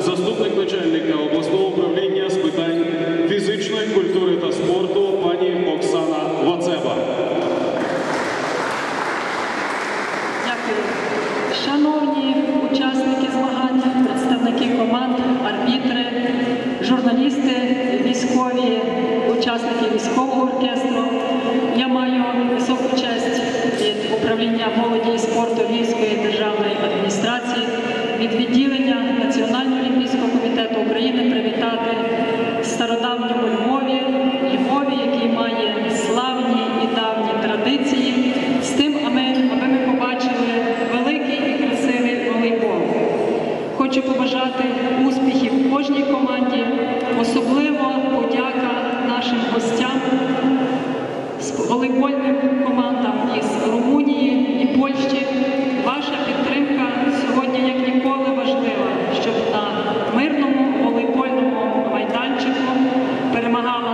Заступник начальника обласного управління з питань фізичної культури та спорту пані Оксана Вацеба. Дякую. Шановні учасники змагань, представники команд, арбітри, журналісти, військові, учасники військового оркестру. Я маю високу честь від управління молоді і спорту Львівської державної адміністрації від відділення національної. Олімпійського комітету України привітати стародавньому Львові, Львові, який має славні і давні традиції, з тим, аби ми побачили великий і красивий волейбол. Хочу побажати успіхів кожній команді, особливо подяка нашим гостям волейбольним командам із. Manalah